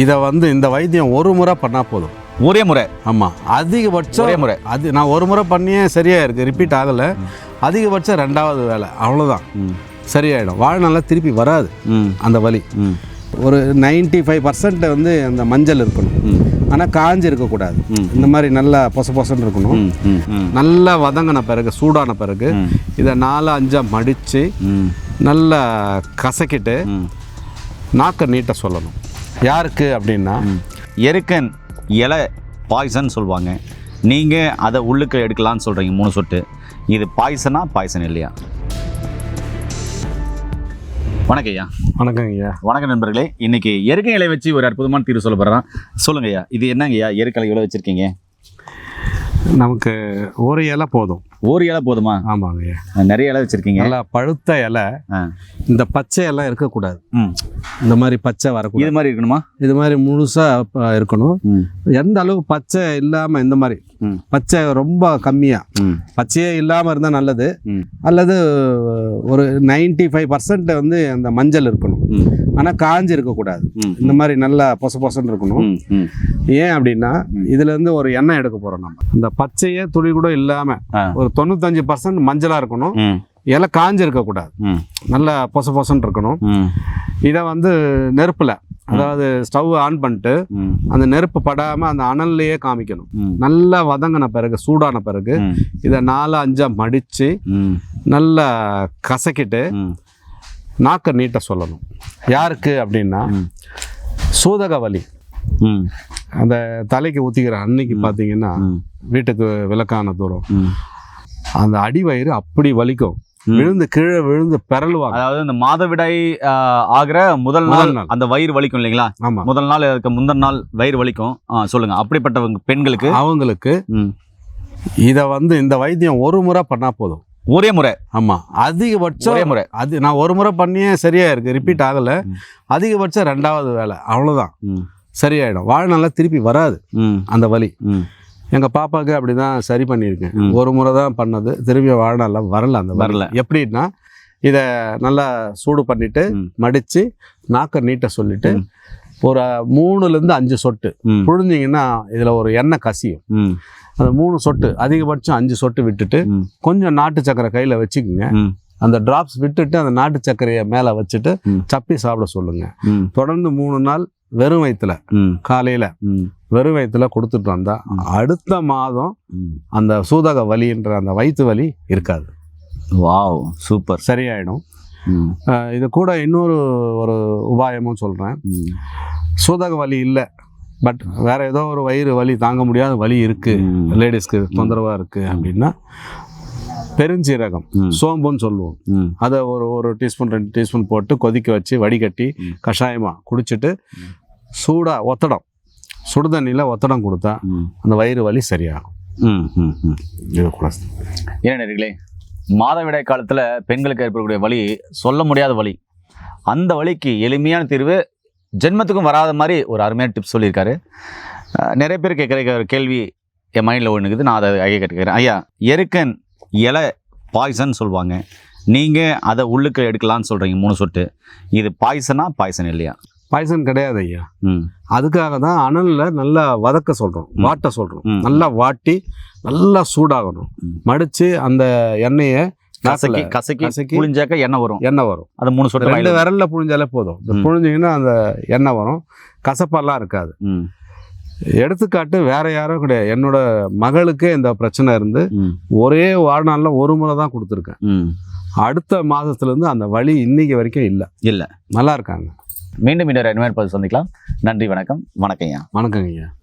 இதை வந்து இந்த வைத்தியம் ஒரு முறை பண்ணால் போதும். ஒரே முறை? ஆமாம் அதிகபட்சம் ஒரே முறை. அது நான் ஒரு முறை பண்ணியே சரியாக இருக்குது ரிப்பீட் ஆகலை. அதிகபட்சம் ரெண்டாவது வேலை அவ்வளோதான் சரியாயிடும். வாழ்நாளில் திருப்பி வராது. அந்த வலி. ஒரு 95% ஃபைவ் பர்சன்ட் வந்து அந்த மஞ்சள் இருக்கணும். ஆனால் காஞ்சி இருக்கக்கூடாது. இந்த மாதிரி நல்லா பொச பொசன்னு இருக்கணும். நல்லா வதங்கின பிறகு சூடான பிறகு இதை நாலு அஞ்சாக மடித்து நல்லா கசக்கிட்டு நாக்கை நீட்ட சொல்லணும். யாருக்கு அப்படின்னா? எருக்கன் இலை பாய்சன் சொல்லுவாங்க நீங்கள் அதை உள்ளுக்கு எடுக்கலாம்னு சொல்கிறீங்க மூணு சொட்டு. இது பாய்சனா பாய்சன் இல்லையா? வணக்கம் ஐயா. வணக்கங்க ஐயா. வணக்கம் நண்பர்களே. இன்னைக்கு எருக்கை இலை வச்சு ஒரு அற்புதமான தீர்வு சொல்ல போகிறேன் சொல்லுங்க ஐயா இது என்னங்க ஐயா எருக்கலை இலை வச்சுருக்கீங்க? நமக்கு ஒரு இலை போதும். ஒரு இலை போதுமா? ஆமாங்க. நிறைய இலை வச்சுருக்கீங்க. நல்லா பழுத்த இலை. இந்த பச்சை எல்லாம் இருக்கக்கூடாது. இந்த மாதிரி பச்சை வரக்கூடாது. இது மாதிரி இருக்கணுமா? இது மாதிரி முழுசாக இருக்கணும். எந்த அளவுக்கு பச்சை இல்லாமல் இந்த மாதிரி. பச்சை ரொம்ப கம்மியாக ம். பச்சையே இல்லாமல் இருந்தால் நல்லது. அல்லது ஒரு 95% ஃபைவ் பர்சன்ட் வந்து அந்த மஞ்சள் இருக்கணும். ஆனால் காஞ்சி இருக்கக்கூடாது. இந்த மாதிரி நல்லா பொச பொசன்னு இருக்கணும். ஏன் அப்படின்னா இதுல இருந்து ஒரு எண்ணெய் எடுக்க போறோம் நம்ம. இந்த பச்சையே துளி கூட இல்லாம ஆ. ஒரு தொண்ணூத்தஞ்சு பர்சன்ட் மஞ்சளா இருக்கணும். இலை காஞ்சி இருக்கக்கூடாது. நல்லா பொச பொசன்னு இருக்கணும் இதை வந்து நெருப்புல அதாவது ஸ்டவ் ஆன் பண்ணிட்டு அந்த நெருப்பு படாம அந்த அனல்லையே காமிக்கணும். நல்லா வதங்கின பிறகு சூடான பிறகு இதை நாலு அஞ்சா மடிச்சு ம். நல்லா கசக்கிட்டு நாக்கை நீட்ட சொல்லணும். யாருக்கு அப்படின்னா சூதக வலி அந்த தலைக்கு ஊத்திக்கிற அன்னைக்கு பார்த்தீங்கன்னா வீட்டுக்கு விளக்கான தூரம். அந்த அடிவயிறு அப்படி வலிக்கும். விழுந்து கீழே விழுந்து பிறலுவாங்க அதாவது இந்த மாதவிடாய் ஆகிற முதல் நாள். அந்த வயிறு வலிக்கும் இல்லைங்களா? ஆமா. முதல் நாள் இருக்க முந்தின நாள் வயிறு வலிக்கும். சொல்லுங்க. அப்படிப்பட்டவங்க பெண்களுக்கு? அவங்களுக்கு. இத வந்து இந்த வைத்தியம் ஒரு முறை பண்ணா போதும். ஒரே முறை? ஆமா. அதிகபட்சம் ஒரே முறை. அது நான் ஒரு முறை பண்ணியே சரியா இருக்கு. ரிப்பீட் ஆகல. அதிகபட்சம் ரெண்டாவது வேலை அவ்வளவுதான். ம். சரியாயிடும். வாழ்நாளில் திருப்பி வராது. அந்த வலி. ம். எங்க பாப்பாக்கு அப்படிதான் சரி பண்ணியிருக்கேன். ஒரு முறை தான் பண்ணது திரும்பி வாழ்நாளில் வரல அந்த. வரல. எப்படின்னா இதை நல்லா சூடு பண்ணிட்டு ம். மடிச்சு நாக்கை நீட்ட சொல்லிட்டு ம். ஒரு மூணுலேருந்து அஞ்சு சொட்டு. புழிஞ்சிங்கன்னா இதில் ஒரு எண்ணெய் கசியும். அந்த மூணு சொட்டு அதிகபட்சம் அஞ்சு சொட்டு விட்டுட்டு. கொஞ்சம் நாட்டு சக்கரை கையில் வச்சுக்கோங்க. அந்த டிராப்ஸ் விட்டுட்டு அந்த நாட்டு சர்க்கரையை மேலே வச்சுட்டு. சப்பி சாப்பிட சொல்லுங்க ம். தொடர்ந்து மூணு நாள் வெறும் வயிற்றுல. காலையில். வெறும் வயிற்றுல கொடுத்துட்டு வந்தா ம். அடுத்த மாதம். அந்த சூதக வலின்ற அந்த வயிற்று வலி இருக்காது வாவ் சூப்பர் சரியாயிடும் இது கூட இன்னொரு ஒரு உபாயமும் சொல்கிறேன். சூதக வலி இல்லை பட் வேற ஏதோ ஒரு வயிறு வலி தாங்க முடியாத வலி இருக்கு ம். லேடிஸ்க்கு தொந்தரவா இருக்கு அப்படின்னா பெருஞ்சீரகம். சோம்புன்னு சொல்லுவோம். அதை ஒரு ஒரு டீஸ்பூன் ரெண்டு டீஸ்பூன் போட்டு கொதிக்க வச்சு வடிகட்டி ம். கஷாயமா குடிச்சிட்டு ம். சூடா ஒத்தடம் சுடுதண்ணியில் ஒத்தடம் கொடுத்தா. அந்த வயிறு வலி சரியாகும் ஏன் நேர்களே மாதவிடாய் காலத்தில் பெண்களுக்கு ஏற்படக்கூடிய வலி சொல்ல முடியாத வலி அந்த வலிக்கு எளிமையான தீர்வு ஜென்மத்துக்கும் வராத மாதிரி ஒரு அருமையான டிப்ஸ் சொல்லியிருக்காரு நிறைய பேர் கேட்குற ஒரு கேள்வி என் மைண்டில் ஒன்றுக்குது நான் அதை ஐயா கேட்டுக்கிறேன் ஐயா எருக்கன் இலை பாய்சன் சொல்லுவாங்க. நீங்கள் அதை உள்ளுக்கு எடுக்கலாம்னு சொல்கிறீங்க மூணு சொட்டு. இது பாய்சனா பாய்சன் இல்லையா? பாய்சன் கிடையாது ஐயா. அதுக்காக தான் அனலில் நல்லா வதக்க சொல்கிறோம். வாட்ட சொல்கிறோம். நல்லா வாட்டி நல்லா சூடாகணும். மடித்து அந்த எண்ணெயை கசக்கி கசக்கி கசக்கி புளிஞ்சாக்க எண்ணெய் வரும். எண்ணெய் வரும். அது மூணு சொட்டு ரெண்டு விரல்ல புழிஞ்சாலே போதும். புழிஞ்சிங்கன்னா அந்த எண்ணெய் வரும். கசப்பெல்லாம் இருக்காது. எடுத்துக்காட்டு வேற யாரும் கிடையாது. என்னோட மகளுக்கே இந்த பிரச்சனை இருந்து ஒரே வாழ்நாளில் ஒரு முறை தான் கொடுத்துருக்கேன். அடுத்த மாதத்துலேருந்து அந்த வலி இன்னைக்கு வரைக்கும் இல்லை. இல்லை. நல்லா இருக்காங்க. மீண்டும் இன்னொரு அனிமையான பதிவு சந்திக்கலாம். நன்றி வணக்கம். வணக்கம் ஐயா. வணக்கங்க ஐயா.